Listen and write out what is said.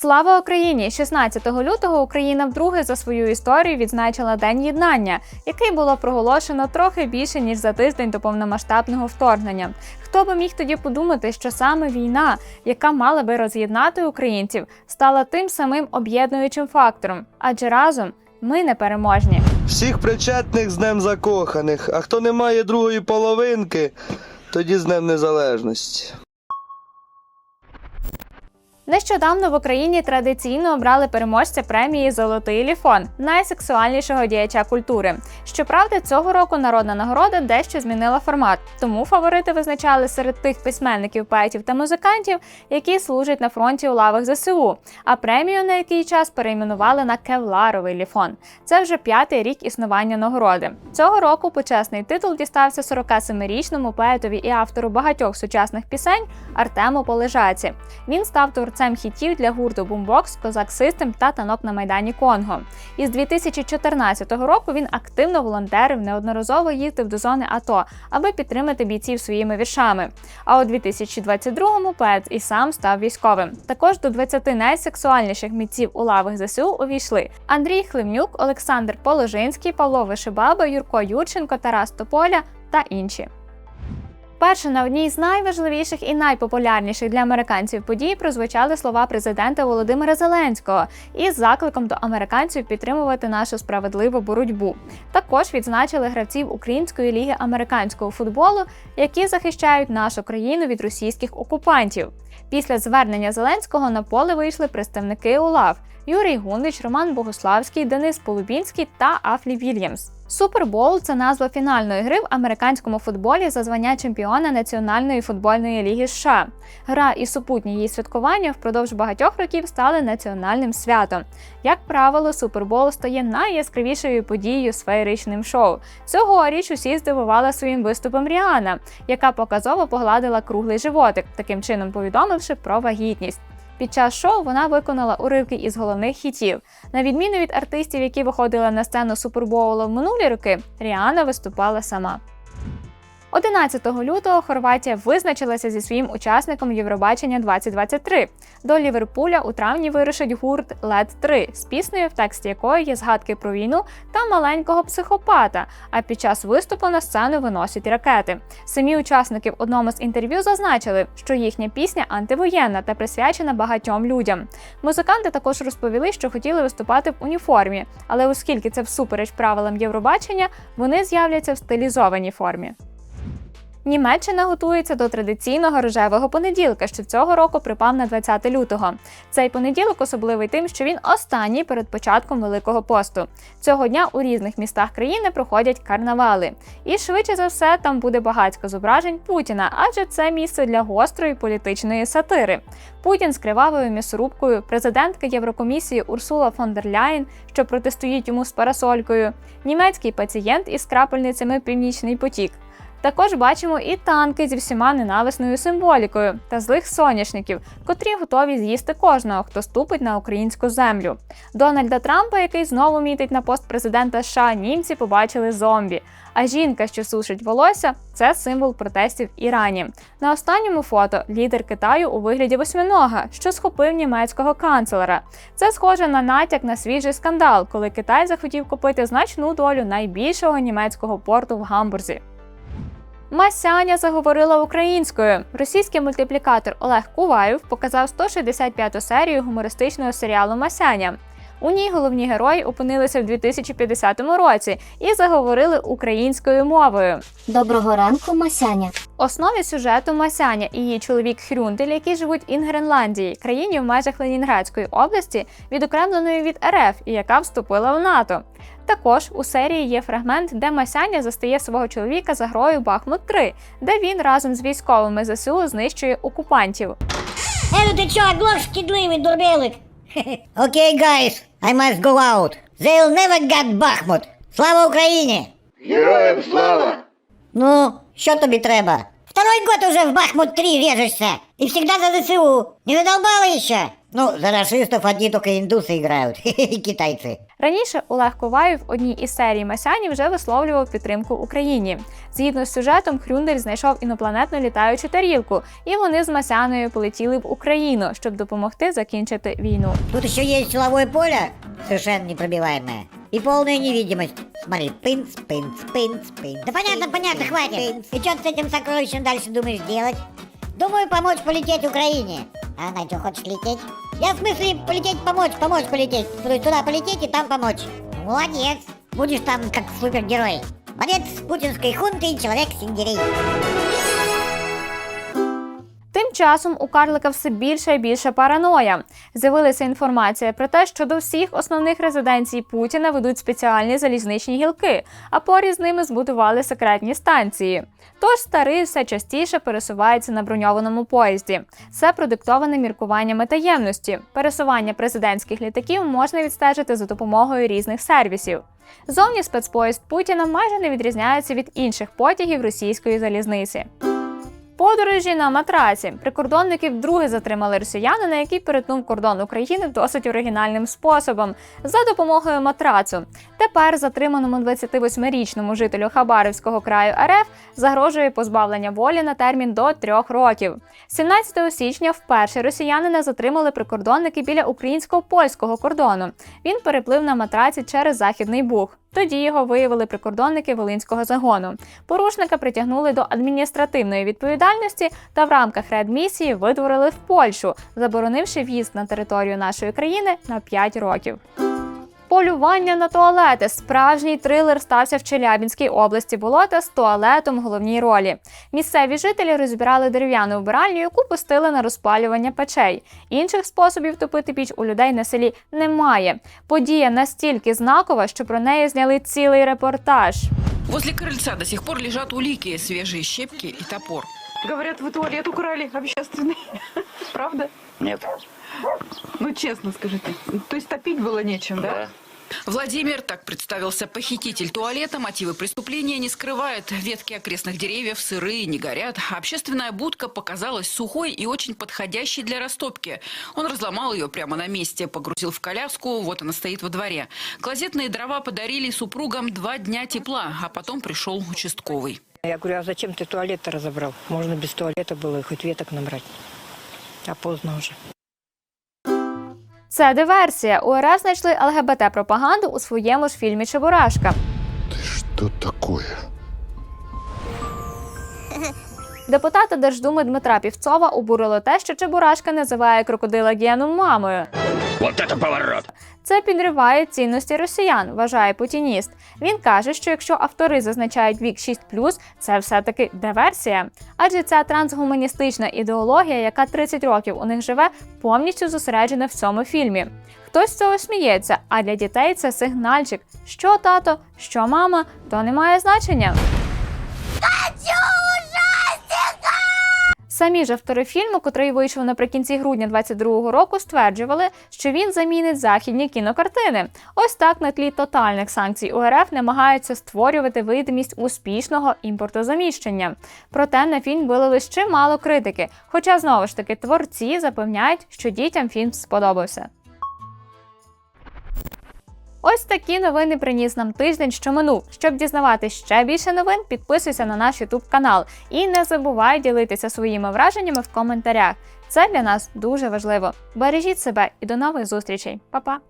Слава Україні! 16 лютого Україна вдруге за свою історію відзначила День єднання, який було проголошено трохи більше ніж за тиждень до повномасштабного вторгнення. Хто би міг тоді подумати, що саме війна, яка мала би роз'єднати українців, стала тим самим об'єднуючим фактором, адже разом ми непереможні. Всіх причетних з Днем Закоханих, а хто не має другої половинки, тоді з Днем Незалежності. Нещодавно в Україні традиційно обрали переможця премії Золотий ліфон найсексуальнішого діяча культури. Щоправда, цього року народна нагорода дещо змінила формат, тому фаворити визначали серед тих письменників, поетів та музикантів, які служать на фронті у лавах ЗСУ. А премію на який час перейменували на Кевларовий ліфон. Це вже п'ятий рік існування нагороди. Цього року почесний титул дістався 47-річному поетові і автору багатьох сучасних пісень Артему Полежаці. Він став творцем хітів для гурту Boombox, Козак Систем та танок на майдані Конго. Із 2014 року він активно волонтерив, неодноразово їздив до зони АТО, аби підтримати бійців своїми віршами. А у 2022-му поет і сам став військовим. Також до 20 найсексуальніших митців у лавах ЗСУ увійшли Андрій Хливнюк, Олександр Положинський, Павло Вишибаба, Юрко Юрченко, Тарас Тополя та інші. Перше на одній з найважливіших і найпопулярніших для американців подій прозвучали слова президента Володимира Зеленського із закликом до американців підтримувати нашу справедливу боротьбу. Також відзначили гравців Української ліги американського футболу, які захищають нашу країну від російських окупантів. Після звернення Зеленського на поле вийшли представники УЛАВ Юрій Гундич, Роман Богославський, Денис Полубінський та Афлі Вільямс. Супербоул це назва фінальної гри в американському футболі за звання чемпіона Національної футбольної ліги США. Гра і супутні її святкування впродовж багатьох років стали національним святом. Як правило, супербол стає найяскравішою подією з феєричним шоу. Цьогоріч усі здивувала своїм виступом Ріана, яка показово погладила круглий животик, таким чином повідомивши про вагітність. Під час шоу вона виконала уривки із головних хітів. На відміну від артистів, які виходили на сцену супербоула в минулі роки, Ріана виступала сама. 11 лютого Хорватія визначилася зі своїм учасником Євробачення 2023. До Ліверпуля у травні вирушить гурт лед 3 з піснею, в тексті якої є згадки про війну та маленького психопата. А під час виступу на сцену виносять ракети. Самі учасники в одному з інтерв'ю зазначили, що їхня пісня антивоєнна та присвячена багатьом людям. Музиканти також розповіли, що хотіли виступати в уніформі, але оскільки це всупереч правилам Євробачення, вони з'являться в стилізованій формі. Німеччина готується до традиційного рожевого понеділка, що цього року припав на 20 лютого. Цей понеділок особливий тим, що він останній перед початком Великого посту. Цього дня у різних містах країни проходять карнавали. І швидше за все там буде багатько зображень Путіна, адже це місце для гострої політичної сатири. Путін з кривавою м'ясорубкою, президентка Єврокомісії Урсула фон дер Ляєн, що протистоїть йому з парасолькою, німецький пацієнт із крапельницями Північний потік. Також бачимо і танки зі всіма ненависною символікою та злих соняшників, котрі готові з'їсти кожного, хто ступить на українську землю. Дональда Трампа, який знову мітить на пост президента США, німці побачили зомбі. А жінка, що сушить волосся, це символ протестів Ірані. На останньому фото лідер Китаю у вигляді восьминога, що схопив німецького канцлера. Це схоже на натяк на свіжий скандал, коли Китай захотів купити значну долю найбільшого німецького порту в Гамбурзі. Масяня заговорила українською. Російський мультиплікатор Олег Куваєв показав 165-ту серію гумористичного серіалу Масяня. У ній головні герої опинилися в 2050 році і заговорили українською мовою. Доброго ранку, Масяня. Основі сюжету Масяня і її чоловік Хрюндель, які живуть в Інгренландії, країні в межах Ленінградської області, відокремленої від РФ і яка вступила в НАТО. Також у серії є фрагмент, де Масяня застає свого чоловіка за грою Бахмут 3, де він разом з військовими ЗСУ знищує окупантів. Е, ну ти чо, глох шкідливий дурбелик? Okay, guys, I must go out. They'll never get Bachmut. Слава Україні! Героям слава! Ну, що тобі треба? Второй год уже в Бахмут 3 режешься. И всегда за ЗСУ. Не задолбало еще? Ну, за расистов одни только индусы играют, и китайцы. Раніше Олег Ковай в одній із серій Масяні вже висловлював підтримку Україні. Згідно з сюжетом, Хрюндель знайшов інопланетну літаючу тарілку, і вони з Масяною полетіли в Україну, щоб допомогти закінчити війну. Тут еще есть силовое поле, совершенно непробиваемое. И полная невидимость. Смотри, пынц, пынц, пынц, пынц. Да понятно, понятно, хватит. И что ты с этим сокровищем дальше думаешь делать? Думаю, помочь полететь Украине. А она что, хочешь лететь? Я в смысле полететь, помочь, помочь полететь. То есть туда полететь и там помочь. Молодец. Будешь там как супергерой. Борец с путинской хунтой, человек-синдерей. Часом у Карлика все більше і більше параноя. З'явилася інформація про те, що до всіх основних резиденцій Путіна ведуть спеціальні залізничні гілки, а поряд з ними збудували секретні станції. Тож старий все частіше пересувається на броньованому поїзді. Це продиктоване міркуваннями таємності. Пересування президентських літаків можна відстежити за допомогою різних сервісів. Зовні спецпоїзд Путіна майже не відрізняється від інших потягів російської залізниці. Подорожі на матраці. Прикордонники вдруге затримали росіянина, який перетнув кордон України досить оригінальним способом за допомогою матрацу. Тепер затриманому 28-річному жителю Хабаровського краю РФ загрожує позбавлення волі на термін до трьох років. 17 січня вперше росіянина затримали прикордонники біля українсько-польського кордону. Він переплив на матраці через західний буг. Тоді його виявили прикордонники Волинського загону. Порушника притягнули до адміністративної відповідальності та в рамках реадмісії видворили в Польщу, заборонивши в'їзд на територію нашої країни на 5 років. Полювання на туалети. Справжній трилер стався в Челябінській області болота з туалетом в головній ролі. Місцеві жителі розбирали дерев'яну вбиральню, яку пустили на розпалювання печей. Інших способів топити піч у людей на селі немає. Подія настільки знакова, що про неї зняли цілий репортаж. Возле крыльца до сих пор лежат улики, свежие щепки и топор. Говорят, вы туалет украли общественный. Правда? Нет. Ну, честно скажите. То есть топить было нечем, да? Владимир, так представился похититель туалета, мотивы преступления не скрывает. Ветки окрестных деревьев сырые, не горят. Общественная будка показалась сухой и очень подходящей для растопки. Он разломал ее прямо на месте, погрузил в коляску, вот она стоит во дворе. Клозетные дрова подарили супругам два дня тепла, а потом пришел участковый. Я говорю, а зачем ты туалет разобрал? Можно без туалета было и хоть веток набрать. А поздно уже. Це диверсія. У РФ знайшли ЛГБТ-пропаганду у своєму ж фільмі Чебурашка. Ти що такое? Депутата Держдуми Дмитра Півцова обурило те, що Чебурашка називає крокодила Гену мамою. Вот это поворот! Це підриває цінності росіян, вважає путініст. Він каже, що якщо автори зазначають вік 6+, це все-таки диверсія. Адже ця трансгуманістична ідеологія, яка 30 років у них живе, повністю зосереджена в цьому фільмі. Хтось з цього сміється, а для дітей це сигнальчик. Що тато, що мама, то не має значення. Самі ж автори фільму, котрий вийшов наприкінці грудня 22-го року, стверджували, що він замінить західні кінокартини. Ось так на тлі тотальних санкцій УРФ намагаються створювати видимість успішного імпортозаміщення. Проте на фільм вилили ще мало критики. Хоча знову ж таки творці запевняють, що дітям фільм сподобався. Ось такі новини приніс нам тиждень, що минув. Щоб дізнавати ще більше новин, підписуйся на наш YouTube канал і не забувай ділитися своїми враженнями в коментарях. Це для нас дуже важливо. Бережіть себе і до нових зустрічей. Па-па!